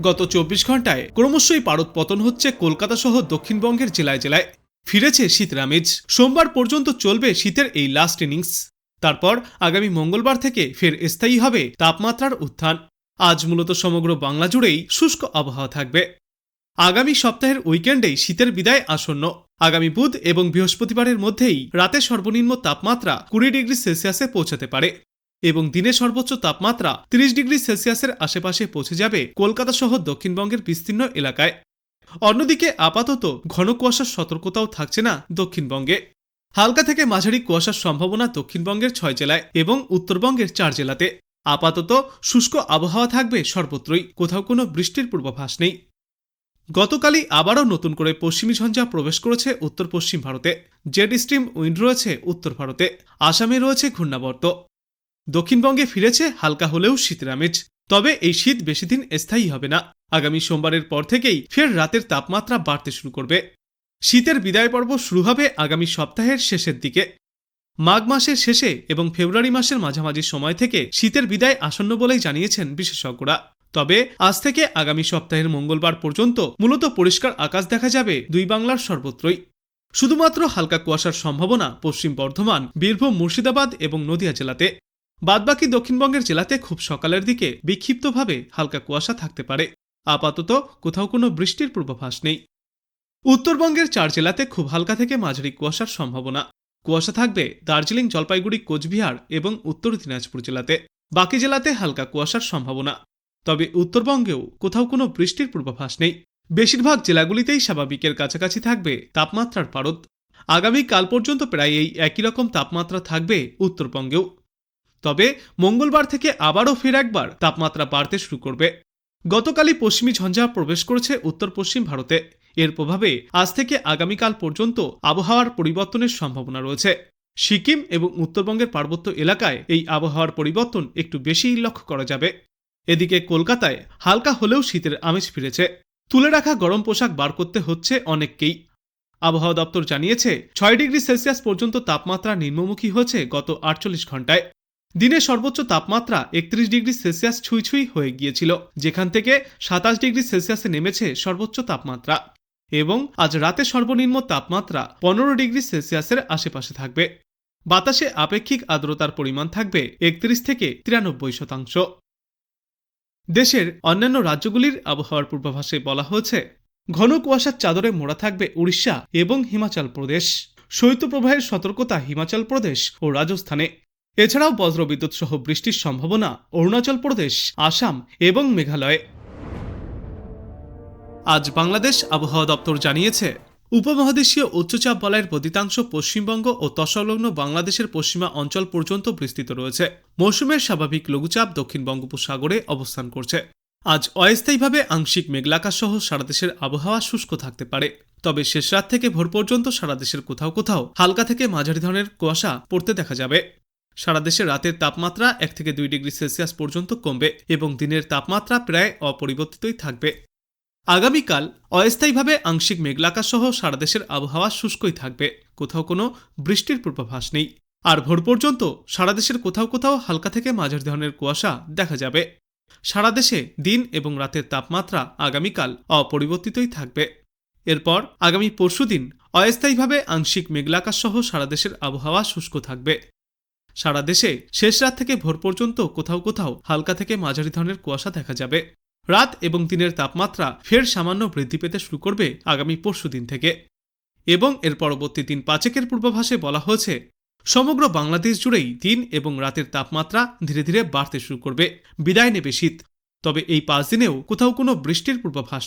গত চব্বিশ ঘন্টায় ক্রমশই পারদ পতন হচ্ছে কলকাতা সহ দক্ষিণবঙ্গের জেলায় জেলায়। ফিরেছে শীত রামেজ। সোমবার পর্যন্ত চলবে শীতের এই লাস্ট ইনিংস তারপর আগামী মঙ্গলবার থেকে ফের স্থায়ী হবে তাপমাত্রার উত্থান। আজ মূলত সমগ্র বাংলা জুড়েই শুষ্ক আবহাওয়া থাকবে। আগামী সপ্তাহের উইকেন্ডেই শীতের বিদায় আসন্ন। আগামী বুধ এবং বৃহস্পতিবারের মধ্যেই রাতে সর্বনিম্ন তাপমাত্রা কুড়ি ডিগ্রি সেলসিয়াসে পৌঁছাতে পারে। এবং দিনে সর্বোচ্চ তাপমাত্রা তিরিশ ডিগ্রি সেলসিয়াসের আশেপাশে পৌঁছে যাবে কলকাতা সহ দক্ষিণবঙ্গের বিস্তীর্ণ এলাকায়। অন্যদিকে আপাতত ঘন কুয়াশার সতর্কতাও থাকছে না দক্ষিণবঙ্গে। হালকা থেকে মাঝারি কুয়াশার সম্ভাবনা দক্ষিণবঙ্গের ছয় জেলায় এবং উত্তরবঙ্গের চার জেলাতে। আপাতত শুষ্ক আবহাওয়া থাকবে সর্বত্রই, কোথাও কোনো বৃষ্টির পূর্বাভাস নেই। গতকালই আবারও নতুন করে পশ্চিমী ঝঞ্ঝা প্রবেশ করেছে উত্তর পশ্চিম ভারতে। জেড স্ট্রিম উইন্ড রয়েছে উত্তর ভারতে। আসামে রয়েছে ঘূর্ণাবর্ত। দক্ষিণবঙ্গে ফিরেছে হালকা হলেও শীতের আমেজ। তবে এই শীত বেশি দিন স্থায়ী হবে না। আগামী সোমবারের পর থেকেই ফের রাতের তাপমাত্রা বাড়তে শুরু করবে। শীতের বিদায় পর্ব শুরু হবে আগামী সপ্তাহের শেষের দিকে। মাঘ মাসের শেষে এবং ফেব্রুয়ারি মাসের মাঝামাঝি সময় থেকে শীতের বিদায় আসন্ন বলেই জানিয়েছেন বিশেষজ্ঞরা। তবে আজ থেকে আগামী সপ্তাহের মঙ্গলবার পর্যন্ত মূলত পরিষ্কার আকাশ দেখা যাবে দুই বাংলার সর্বত্রই। শুধুমাত্র হালকা কুয়াশার সম্ভাবনা পশ্চিম বর্ধমান, বীরভূম, মুর্শিদাবাদ এবং নদিয়া জেলাতে। বাদবাকি দক্ষিণবঙ্গের জেলাতে খুব সকালের দিকে বিক্ষিপ্তভাবে হালকা কুয়াশা থাকতে পারে। আপাতত কোথাও কোনো বৃষ্টির পূর্বাভাস নেই। উত্তরবঙ্গের চার জেলাতে খুব হালকা থেকে মাঝারি কুয়াশার সম্ভাবনা। কুয়াশা থাকবে দার্জিলিং, জলপাইগুড়ি, কোচবিহার এবং উত্তর দিনাজপুর জেলাতে। বাকি জেলাতে হালকা কুয়াশার সম্ভাবনা। তবে উত্তরবঙ্গেও কোথাও কোনো বৃষ্টির পূর্বাভাস নেই। বেশিরভাগ জেলাগুলিতেই স্বাভাবিকের কাছাকাছি থাকবে তাপমাত্রার পারদ। আগামী কাল পর্যন্ত প্রায় এই একই রকম তাপমাত্রা থাকবে উত্তরবঙ্গেও। তবে মঙ্গলবার থেকে আবারও ফের একবার তাপমাত্রা বাড়তে শুরু করবে। গতকালই পশ্চিমী ঝঞ্ঝা প্রবেশ করেছে উত্তর পশ্চিম ভারতে। এর প্রভাবে আজ থেকে আগামীকাল পর্যন্ত আবহাওয়ার পরিবর্তনের সম্ভাবনা রয়েছে। সিকিম এবং উত্তরবঙ্গের পার্বত্য এলাকায় এই আবহাওয়ার পরিবর্তন একটু বেশিই লক্ষ্য করা যাবে। এদিকে কলকাতায় হালকা হলেও শীতের আমেজ ফিরেছে। তুলে রাখা গরম পোশাক বার করতে হচ্ছে অনেককেই। আবহাওয়া দপ্তর জানিয়েছে, ছয় ডিগ্রি সেলসিয়াস পর্যন্ত তাপমাত্রা নিম্নমুখী হয়েছে গত আটচল্লিশ ঘন্টায় দিনে সর্বোচ্চ তাপমাত্রা একত্রিশ ডিগ্রি সেলসিয়াস ছুঁই ছুঁই হয়ে গিয়েছিল, যেখান থেকে সাতাশ ডিগ্রি সেলসিয়াসে নেমেছে সর্বোচ্চ তাপমাত্রা। এবং আজ রাতে সর্বনিম্ন তাপমাত্রা পনেরো ডিগ্রি সেলসিয়াসের আশেপাশে থাকবে। বাতাসে আপেক্ষিক আর্দ্রতার পরিমাণ থাকবে একত্রিশ থেকে তিরানব্বই শতাংশ। দেশের অন্যান্য রাজ্যগুলির আবহাওয়ার পূর্বাভাসে বলা হয়েছে, ঘন কুয়াশার চাদরে মোড়া থাকবে উড়িষ্যা এবং হিমাচল প্রদেশ। শৈত্যপ্রবাহের সতর্কতা হিমাচল প্রদেশ ও রাজস্থানে। এছাড়াও বজ্রবিদ্যুৎ সহ বৃষ্টির সম্ভাবনা অরুণাচল প্রদেশ, আসাম এবং মেঘালয়ে। আজ বাংলাদেশ আবহাওয়া দপ্তর জানিয়েছে, উপমহাদেশীয় উচ্চচাপ বলয়ের বদিতাংশ পশ্চিমবঙ্গ ও তৎসংলগ্ন বাংলাদেশের পশ্চিমা অঞ্চল পর্যন্ত বিস্তৃত রয়েছে। মৌসুমের স্বাভাবিক লঘুচাপ দক্ষিণ বঙ্গোপসাগরে অবস্থান করছে। আজ অস্থায়ীভাবে আংশিক মেঘলাকা সহ সারা দেশের আবহাওয়া শুষ্ক থাকতে পারে। তবে শেষ রাত থেকে ভোর পর্যন্ত সারা দেশের কোথাও কোথাও হালকা থেকে মাঝারি ধরনের কুয়াশা পড়তে দেখা যাবে। সারা দেশে রাতের তাপমাত্রা এক থেকে দুই ডিগ্রি সেলসিয়াস পর্যন্ত কমবে এবং দিনের তাপমাত্রা প্রায় অপরিবর্তিতই থাকবে। আগামীকাল অস্থায়ীভাবে আংশিক মেঘলাকা সহ সারা দেশের আবহাওয়া শুষ্কই থাকবে। কোথাও কোনো বৃষ্টির পূর্বাভাস নেই। আর ভোর পর্যন্ত সারা দেশের কোথাও কোথাও হালকা থেকে মাঝারি ধরনের কুয়াশা দেখা যাবে। সারা দেশে দিন এবং রাতের তাপমাত্রা আগামীকাল অপরিবর্তিতই থাকবে। এরপর আগামী পরশুদিন অস্থায়ীভাবে আংশিক মেঘলাকা সহ সারা দেশের আবহাওয়া শুষ্ক থাকবে। সারা দেশে শেষ রাত থেকে ভোর পর্যন্ত কোথাও কোথাও হালকা থেকে মাঝারি ধরনের কুয়াশা দেখা যাবে। রাত এবং দিনের তাপমাত্রা ফের সামান্য বৃদ্ধি পেতে শুরু করবে আগামী পরশু দিন থেকে। এবং এর পরবর্তী দিন পাঁচেকের পূর্বাভাসে বলা হয়েছে, সমগ্র বাংলাদেশ জুড়েই দিন এবং রাতের তাপমাত্রা ধীরে ধীরে বাড়তে শুরু করবে। বিদায় নেবে শীত। তবে এই পাঁচ দিনেও কোথাও কোনো বৃষ্টির পূর্বাভাস।